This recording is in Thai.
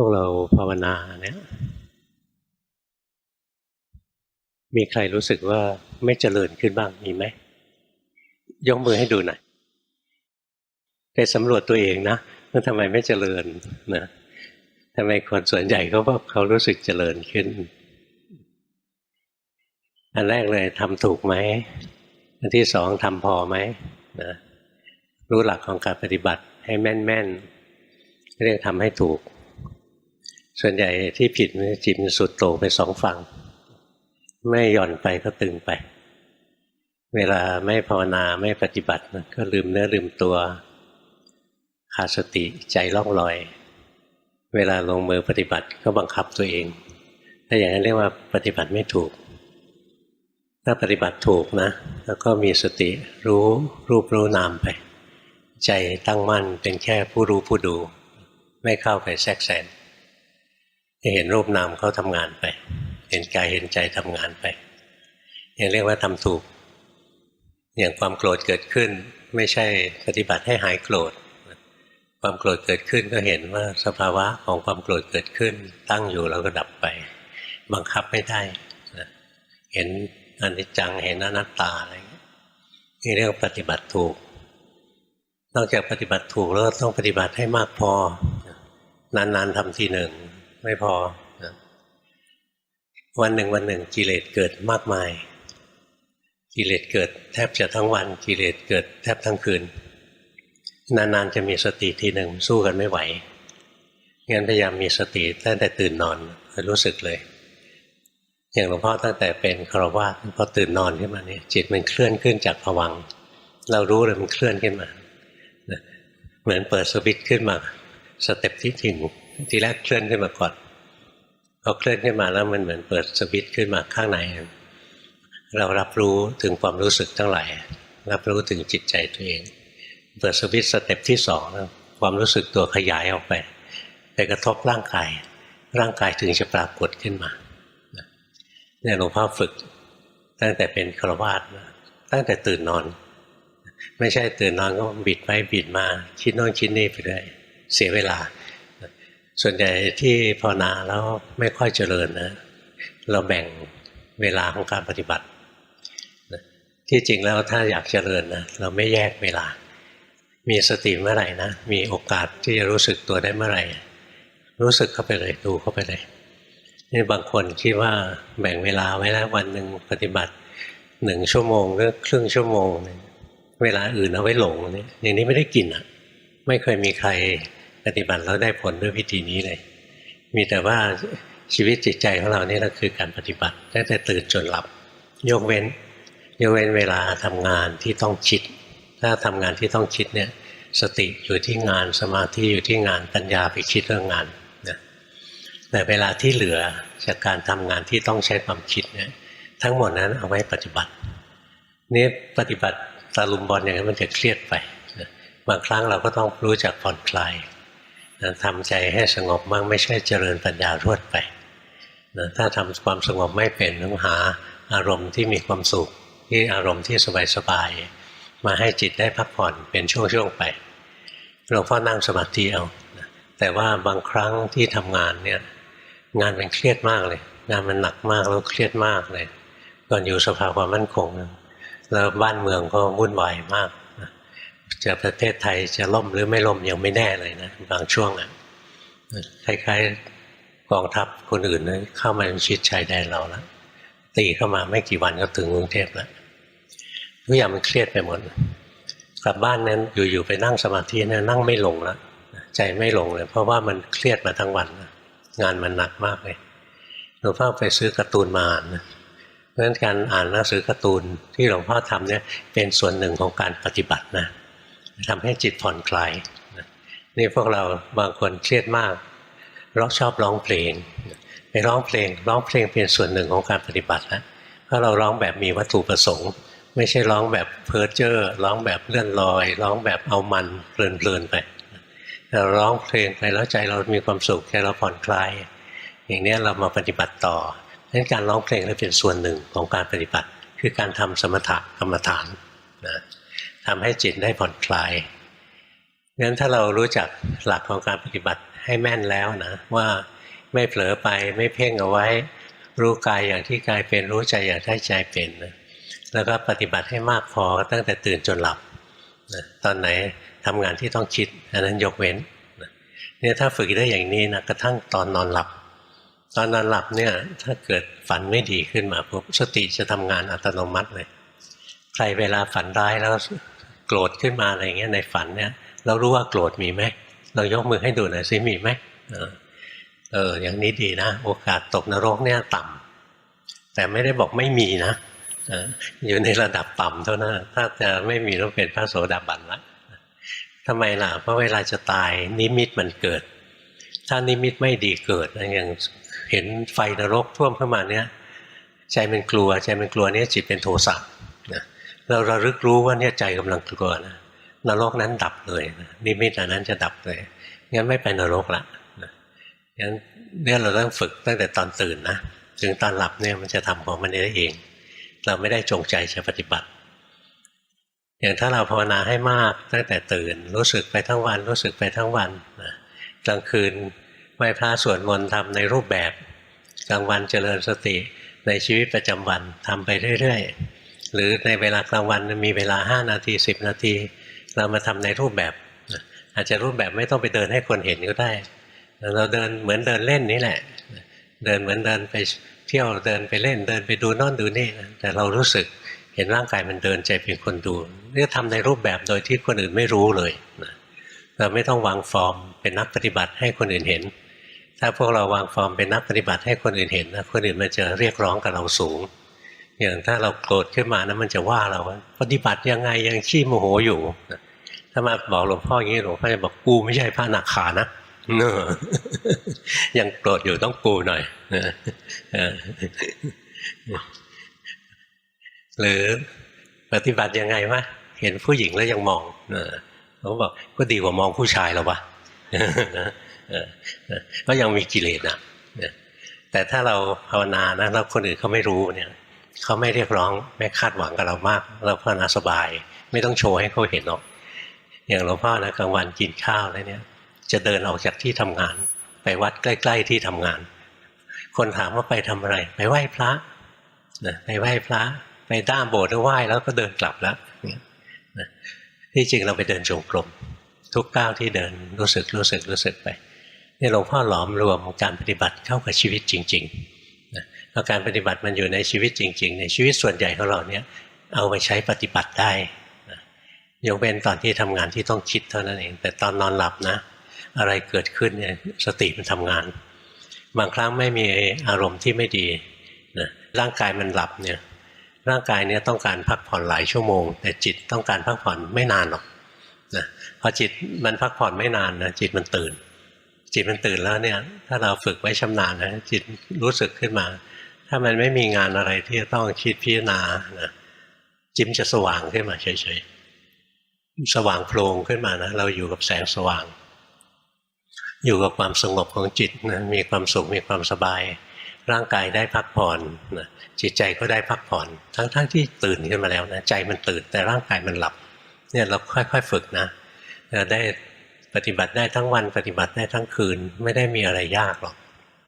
พวกเราภาวนาเนี่ยมีใครรู้สึกว่าไม่เจริญขึ้นบ้างมีไหมยกมือให้ดูหน่อยไปสำรวจตัวเองนะว่าทำไมไม่เจริญนะทำไมคนส่วนใหญ่เขาบอกเขารู้สึกเจริญขึ้น อันแรกเลยทำถูกไหมอันที่สองทำพอไหมนะรู้หลักของการปฏิบัติให้แม่นๆเรียกทำให้ถูก ส่วนใหญ่ที่ผิดจิตมันสุดโต่งไปสองฝั่ง ไม่หย่อนไปก็ตึงไป เวลาไม่ภาวนาไม่ปฏิบัติก็ลืมเนื้อลืมตัวขาดสติใจล่องลอย เวลาลงมือปฏิบัติก็บังคับตัวเอง ถ้าอย่างนั้นเรียกว่าปฏิบัติไม่ถูก ถ้าปฏิบัติถูกนะ แล้วก็มีสติรู้รูปรู้นามไป ใจตั้งมั่นเป็นแค่ผู้รู้ผู้ดู ไม่เข้าไปแทรกแซง จะเห็นรูปนามเขาทำงานไป เห็นกายเห็นใจทำงานไปยังเรียกว่าทำถูก อย่างความโกรธเกิดขึ้น ไม่ใช่ปฏิบัติให้หายโกรธ ความโกรธเกิดขึ้นก็เห็นว่าสภาวะของความโกรธเกิดขึ้น ตั้งอยู่แล้วก็ดับไป บังคับไม่ได้ เห็นอนิจจังเห็นอนัตตาอะไรนี่เรียกว่าปฏิบัติถูก นอกจากปฏิบัติถูกแล้วต้องปฏิบัติให้มากพอนานๆทำทีหนึ่ง ไม่พอวันหนึ่งวันหนึ่งกิเลสเกิดมากมาย กิเลสเกิดแทบจะทั้งวันกิเลสเกิดแทบทั้งคืน นานๆจะมีสติทีหนึ่งสู้กันไม่ไหวงั้นพยายามมีสติตั้งแต่ตื่นนอนรู้สึกเลย อย่างหลวงพ่อตั้งแต่เป็นครวาสพอตื่นนอนขึ้นมาเนี่ยจิตมันเคลื่อนขึ้นจากผวัง เรารู้เลยมันเคลื่อนขึ้นมาเหมือนเปิดสวิตช์ขึ้นมา สเต็ปที่ถึง ทีแรกเคลื่อนขึ้นมาก่อนพอเคลื่อนขึ้นมาแล้วมันเหมือนเปิดสวิตช์ขึ้นมาข้างใน เรารับรู้ถึงความรู้สึกทั้งหลาย รับรู้ถึงจิตใจตัวเอง เปิดสวิตสเต็ปที่สองความรู้สึกตัวขยายออกไป ไปกระทบร่างกาย ร่างกายถึงจะปรากฏขึ้นมาเนี่ยหลวงพ่อฝึกตั้งแต่เป็นฆราวาสตั้งแต่ตื่นนอน ไม่ใช่ตื่นนอนก็บิดไปบิดมา คิดโน่นคิดนี่ไปเรื่อยเสียเวลา ส่วนใหญ่ที่ภาวนาแล้วไม่ค่อยเจริญนะ เราแบ่งเวลาของการปฏิบัติ ที่จริงแล้วถ้าอยากเจริญนะเราไม่แยกเวลา มีสติเมื่อไหร่นะ มีโอกาสที่จะรู้สึกตัวได้เมื่อไหร่ รู้สึกเข้าไปเลยดูเข้าไปเลยนี่บางคนคิดว่าแบ่งเวลาไว้แล้ววันหนึ่งปฏิบัติหนึ่งชั่วโมงหรือครึ่งชั่วโมง เวลาอื่นเอาไว้หลงนี่อย่างนี้ไม่ได้กินอะ ไม่เคยมีใคร ปฏิบัติแล้วได้ผลด้วยวิธีนี้เลย มีแต่ว่าชีวิตจิตใจของเรานี่แหละคือการปฏิบัติตั้งแต่ตื่นจนหลับ ยกเว้น ยกเว้นเวลาทำงานที่ต้องคิด ถ้าทำงานที่ต้องคิดเนี่ยสติอยู่ที่งานสมาธิอยู่ที่งานปัญญาไปคิดเรื่องงานนะแต่เวลาที่เหลือจากการทำงานที่ต้องใช้ความคิดเนี่ยทั้งหมดนั้นเอาไว้ปฏิบัตินี่ปฏิบัติตาลุมบอลอย่างนั้นมันจะเครียดไปนะบางครั้งเราก็ต้องรู้จักผ่อนคลาย นะทำใจให้สงบมั่งไม่ใช่เจริญปัญญารวดไปนะถ้าทำความสงบไม่เป็นต้องหาอารมณ์ที่มีความสุขที่อารมณ์ที่สบายๆมาให้จิตได้พักผ่อนเป็นช่วงๆไปหลวงพ่อนั่งสมาธิเอาแต่ว่าบางครั้งที่ทำงานเนี่ยงานมันเครียดมากเลย งานมันหนักมากแล้วเครียดมากเลยก่อนอยู่สภาความมั่นคงแล้วบ้านเมืองก็วุ่นวายมาก จะประเทศไทยจะล่มหรือไม่ล่มยังไม่แน่เลยนะบางช่วงอะคล้ายๆกองทัพคนอื่นนะเข้ามาชิดชายแดนเราแล้วตีเข้ามาไม่กี่วันก็ถึงกรุงเทพแล้วทุกอย่างมันเครียดไปหมดกลับบ้านนั้นอยู่ๆไปนั่งสมาธินะนั่งไม่ลงแล้วใจไม่ลงเลย เพราะว่ามันเครียดมาทั้งวันงานมันหนักมากเลยหลวงพ่อไปซื้อการ์ตูนมาอ่านนะเพราะฉะนั้นการอ่านหนังสือการ์ตูนที่หลวงพ่อทำเนี่ยเป็นส่วนหนึ่งของการปฏิบัตินะ ทำให้จิตผ่อนคลายนี่พวกเราบางคนเครียดมากเราชอบร้องเพลงไปร้องเพลง ร้องเพลงเป็นส่วนหนึ่งของการปฏิบัตินะเพราะเราร้องแบบมีวัตถุประสงค์ ไม่ใช่ร้องแบบเพ้อเจ้อร้องแบบเลื่อนลอย ร้องแบบเอามันเพลินๆไปเราร้องเพลงไปแล้วใจเรามีความสุขใจเราผ่อนคลาย อย่างนี้เรามาปฏิบัติต่อนั้นการร้องเพลงก็เป็นส่วนหนึ่งของการปฏิบัติ คือการทำสมถะกรรมฐานนะ ทำให้จิตได้ผ่อนคลายงั้นถ้าเรารู้จักหลักของการปฏิบัติให้แม่นแล้วนะ ว่าไม่เผลอไปไม่เพ่งเอาไว้ รู้กายอย่างที่กายเป็นรู้ใจอย่างที่ใจเป็นนะแล้วก็ปฏิบัติให้มากพอตั้งแต่ตื่นจนหลับนะตอนไหนทำงานที่ต้องคิด อันนั้นยกเว้นนะเนี่ยถ้าฝึกได้อย่างนี้นะกระทั่งตอนนอนหลับ ตอนนอนหลับเนี่ยถ้าเกิดฝันไม่ดีขึ้นมาปุ๊บสติจะทำงานอัตโนมัติเลยใครเวลาฝันร้ายแล้ว โกรธขึ้นมาอะไรเงี้ยในฝันเนี่ย เรารู้ว่าโกรธมีไหมเรายกมือให้ดูหน่อยสิมีไหมเอออย่างนี้ดีนะ โอกาสตกนรกเนี่ยต่ำแต่ไม่ได้บอกไม่มีนะอยู่ในระดับต่ำเท่านั้นถ้าจะไม่มีต้องเป็นพระโสดาบันละทำไมล่ะ เพราะเวลาจะตายนิมิตมันเกิด ถ้านิมิตไม่ดีเกิดนะอย่างเห็นไฟนรกท่วมขึ้นมาเนี่ย ใจมันกลัว ใจมันกลัวเนี่ยจิตเป็นโทสะ เราระลึกรู้ว่าเนี่ยใจกำลังกลัวนะนรกนั้นดับเลยนะนิมิตอันนั้นจะดับเลยงั้นไม่ไปนรกละนะงั้นเนี่ยเราต้องฝึกตั้งแต่ตอนตื่นนะถึงตอนหลับเนี่ยมันจะทำของมันได้เอง เราไม่ได้จงใจจะปฏิบัติ อย่างถ้าเราภาวนาให้มากตั้งแต่ตื่น รู้สึกไปทั้งวัน รู้สึกไปทั้งวันนะกลางคืนไหว้พระสวดมนต์ทำในรูปแบบ กลางวันเจริญสติในชีวิตประจำวันทำไปเรื่อย ๆ หรือในเวลากลางวันมีเวลา 5 นาที 10 นาที เรามาทำในรูปแบบอาจจะรูปแบบไม่ต้องไปเดินให้คนเห็นก็ได้ เราเดินเหมือนเดินเล่นนี่แหละ เดินเหมือนเดินไปเที่ยวเดินไปเล่น เดินไปดูน่นดูนี่นะแต่เรารู้สึกเห็นร่างกายมันเดินใจเป็นคนดูนี่ทำในรูปแบบโดยที่คนอื่นไม่รู้เลยนะเราไม่ต้องวางฟอร์มเป็นนักปฏิบัติให้คนอื่นเห็น ถ้าพวกเราวางฟอร์มเป็นนักปฏิบัติให้คนอื่นเห็นนะคนอื่นมันจะเรียกร้องกับเราสูง อย่างถ้าเราโกรธขึ้นมานะมันจะว่าเราว่าปฏิบัติยังไงยังขี้โมโหอยู่ถ้ามาบอกหลวงพ่ออย่างนี้หลวงพ่อจะบอกกูไม่ใช่พระนาคานะเนอะยังโกรธอยู่ต้องกูหน่อยหรือปฏิบัติยังไงวะเห็นผู้หญิงแล้วยังมองเขาบอกก็ดีกว่ามองผู้ชายแล้วะก็ยังมีกิเลสนะแต่ถ้าเราภาวนานะแล้วคนอื่นเขาไม่รู้เนี่ย เขาไม่เรียกร้องไม่คาดหวังกับเรามาก เราภาวนาสบาย ไม่ต้องโชว์ให้เขาเห็นหรอก อย่างหลวงพ่อนะกลางวันกินข้าวแล้วเนี่ย จะเดินออกจากที่ทำงาน ไปวัดใกล้ ๆ ที่ทำงาน คนถามว่าไปทำอะไร ไปไหว้พระนะไปไหว้พระไปด้ามโบสถ์แล้วไหว้แล้วก็เดินกลับแล้วเนี่ยนะที่จริงเราไปเดินจงกรมทุกก้าวที่เดินรู้สึกรู้สึกรู้สึกไปนี่หลวงพ่อหลอมรวมการปฏิบัติเข้ากับชีวิตจริง ๆ นะแล้วการปฏิบัติมันอยู่ในชีวิตจริง ๆ ในชีวิตส่วนใหญ่ของเราเนี่ยเอาไปใช้ปฏิบัติได้นะยกเว้นตอนที่ทำงานที่ต้องคิดเท่านั้นเอง แต่ตอนนอนหลับนะ อะไรเกิดขึ้นเนี่ยสติมันทำงาน บางครั้งไม่มีอารมณ์ที่ไม่ดีนะร่างกายมันหลับเนี่ยร่างกายเนี่ยต้องการพักผ่อนหลายชั่วโมง แต่จิตต้องการพักผ่อนไม่นานหรอกนะพอจิตมันพักผ่อนไม่นานนะจิตมันตื่น จิตมันตื่นแล้วเนี่ยถ้าเราฝึกไว้ชำนาญนะจิตรู้สึกขึ้นมา ถ้ามันไม่มีงานอะไรที่จะต้องคิดพิจารณานะจิมจะสว่างขึ้นมาเฉยๆ สว่างโพลงขึ้นมานะเราอยู่กับแสงสว่าง อยู่กับความสงบของจิตนะมีความสุขมีความสบาย ร่างกายได้พักผ่อนนะจิตใจก็ได้พักผ่อน ทั้งๆทที่ตื่นขึ้นมาแล้วนะใจมันตื่นแต่ร่างกายมันหลับ เนี่ยเราค่อยๆฝึกนะเราได้ปฏิบัติได้ทั้งวันปฏิบัติได้ทั้งคืนไม่ได้มีอะไรยากหรอก